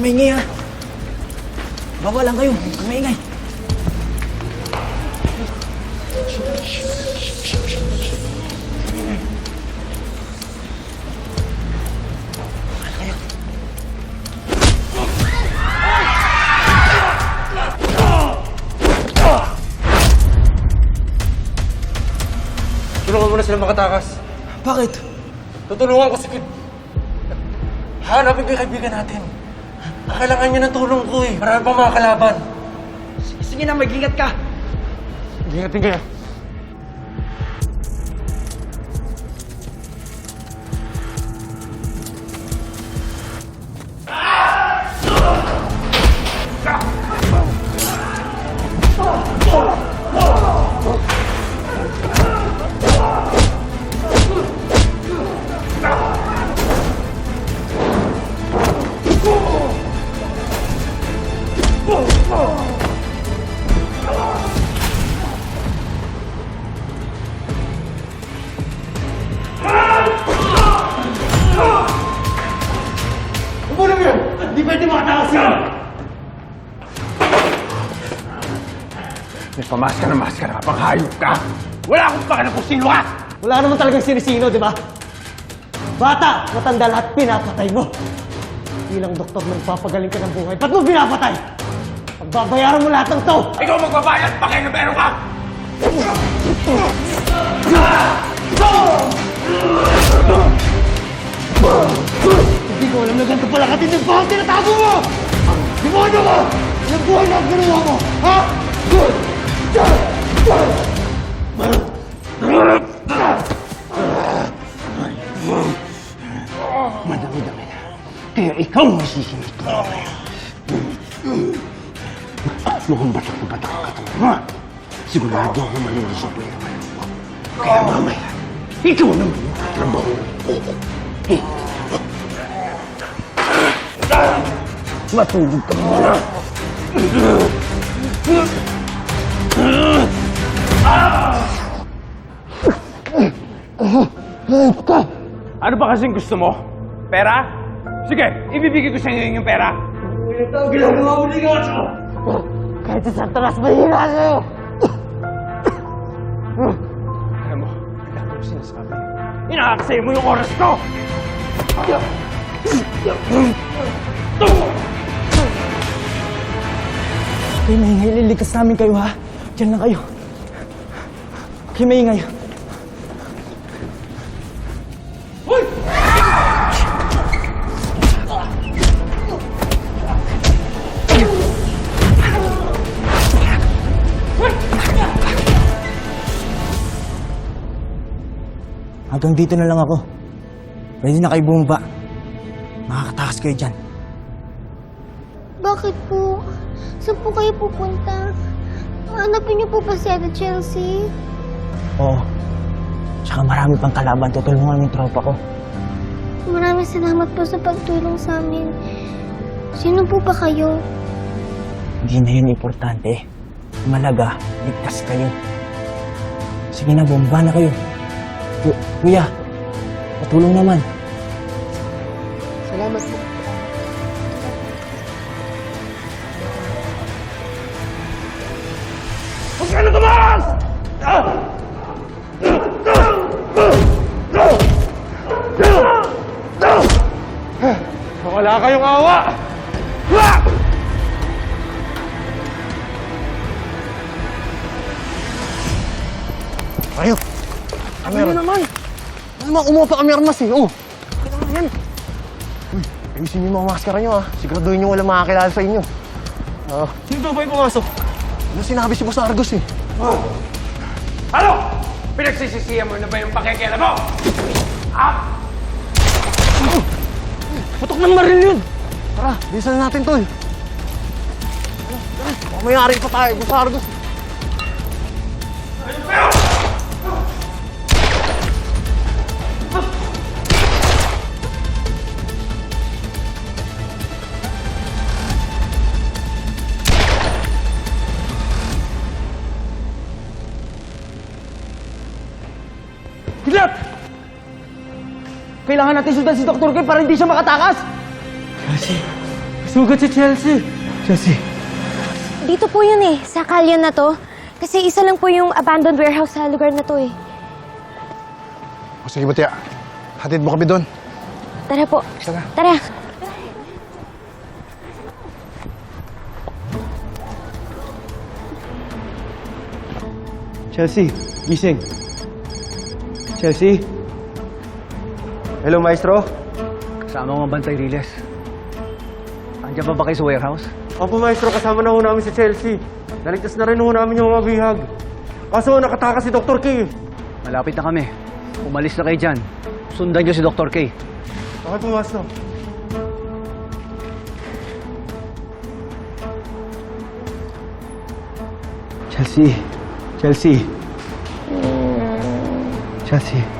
kayo maingay ha. Bawa lang kayo. Huwag maingay. Tulungan mo na sila makatakas. Bakit? Tutulungan ko si Kid. Hanapin ko yung kaibigan natin. Kailangan niya ng tulong ko eh. Marami pang mga kalaban. Sige na, mag-ingat ka. Ingatin kayo. May pamaskara maskara ka pang hayop ka! Wala akong pakialam kung sino ka! Wala naman talagang sinisino, di ba? Bata, matanda lahat, pinapatay mo. Bilang doktor na nagpapagaling ka ng buhay, ba't mo pinapatay? Pagbabayaran mo lahat ng to! Ikaw magbabayad pa kayo na meron ka! Hindi ko alam na ganito pala katinding pa ang tinatago mo! Demonyo mo! Yung buhay na ginawa mo! Ha? Na. Kaya ikaw ang masisimit ko mamaya. Mukhang batak na batak katawan mo. Sigurado ako malulusog mo yung. Kaya mamaya, ikaw na ko. Matulog ka muna. Ano ba kasing gusto mo? Pera? Sige, ibibigay ko sa inyo yung pera. Kahit sa talas, mahina sa'yo! Alam mo, wala ko sinasabi. Inaaksaya mo yung oras ko! Kayo maingay, lilikas namin kayo ha. Diyan lang kayo. Kayo maingay. Hanggang dito na lang ako. Pwede na kayo bumaba. Makakatakas kayo dyan. Bakit po? Saan po kayo pupunta? Hanapin niyo po ba si Ate Chelsea? Oo. Tsaka marami pang kalaban. Tutulungan yung tropa ko. Maraming salamat po sa pagtulong sa amin. Sino po ba kayo? Hindi na yun importante. Malaga, ligtas kayo. Sige na, bomba na kayo. Ku- Kuya, patulong naman. Salamat po. Wala kayong awa! Ayo! Ano naman? Ano naman, kumuha pa kami armas eh. Oh! Ano naman yan? Uy, ayusin niyo yung mga maskara niyo ah. Siguraduhin niyo walang makakilala sa inyo. Ah, Sino ba yung pumasok? ano sinabi si Boss Argos eh? Ano? Pinagsisisihan mo na ba yung pakikialam mo? Ah! Putok ng maril yun! Tara, bilisan na natin tol. Tara, baka mayari pa tayo, Boss Argos. Kidlat! Kailangan natin sundan si Dr. K para hindi siya makatakas. Kasi, Sugat si Chelsea. Chelsea, Dito po yun eh, sa kalye na to. Kasi isa lang po yung abandoned warehouse sa lugar na to eh. O sige, Butia. Hatid mo kami doon. Tara po. Tara. Tara. Chelsea, gising. Chelsea? Hello, Maestro. Kasama ko ang Bantay Riles. Andiyan pa ba kayo sa warehouse? Opo, maestro, kasama na ho namin si Chelsea. Naligtas na rin ho namin yung mga bihag. Kaso nakatakas si Dr. K. Malapit na kami. Umalis na kayo dyan. Sundan niyo si Dr. K. Okay po, maestro. Chelsea. Chelsea. Chelsea.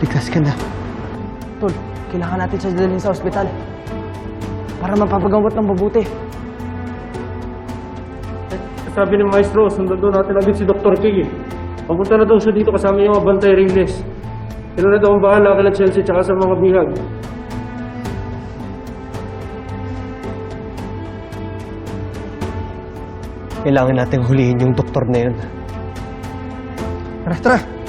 Ligtas ka na. Tol, kailangan natin siya dalhin sa ospital. Para mapapagamot ng mabuti. Sabi ni maestro, sundan daw natin agad si Dr. K. Papunta na daw siya dito kasama yung mga bantay ringles. Sila na daw ang bahala kila Chelsea tsaka sa mga bihag. Kailangan natin hulihin yung doktor na yun. Tara, tara.